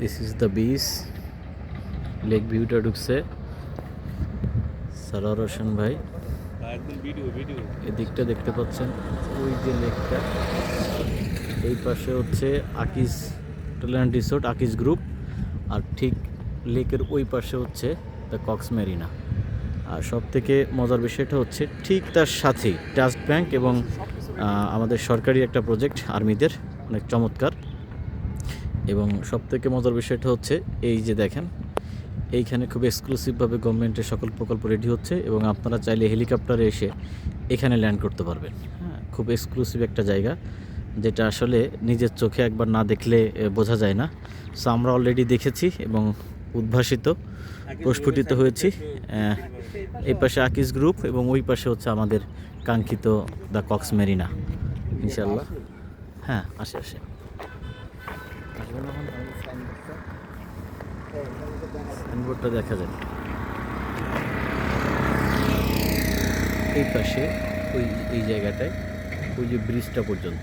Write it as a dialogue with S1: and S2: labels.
S1: This is the beach lake ভিউটা ঢুকছে। সারার হোসেন ভাই। এদিকটা দেখতে পাচ্ছেন। ওই যে লেকটা। এই পাশে হচ্ছে Akij talent resort Akij group আর ঠিক লেকের ওই পাশে হচ্ছে দ্য কক্স মেরিনা আর সব থেকে মজার বিষয়টা হচ্ছে, ঠিক তার সাথেই ট্রাস্ট ব্যাংক এবং আমাদের সরকারি একটা প্রজেক্ট আর্মিদের অনেক চমৎকার। এবং সব থেকে মজার বিষয়টা হচ্ছে এই যে দেখেন এইখানে খুব এক্সক্লুসিভভাবে গভর্নমেন্টের সকল প্রকল্প রেডি হচ্ছে এবং আপনারা চাইলে হেলিকপ্টারে এসে এখানে ল্যান্ড করতে পারবেন। হ্যাঁ খুব এক্সক্লুসিভ একটা জায়গা যেটা আসলে নিজের চোখে একবার না দেখলে বোঝা যায় না। সো আমরা অলরেডি দেখেছি এবং উদ্ভাসিত প্রস্ফুটিত হয়েছি। এই পাশে আকিস গ্রুপ এবং ওই পাশে হচ্ছে আমাদের কাঙ্ক্ষিত দ্য কক্স মেরিনা ইনশাল্লাহ হ্যাঁ আসে আসে। সাইনবোর্ডটা দেখা যায় এই পাশে ওই এই জায়গাটায় ওই যে ব্রিজটা পর্যন্ত।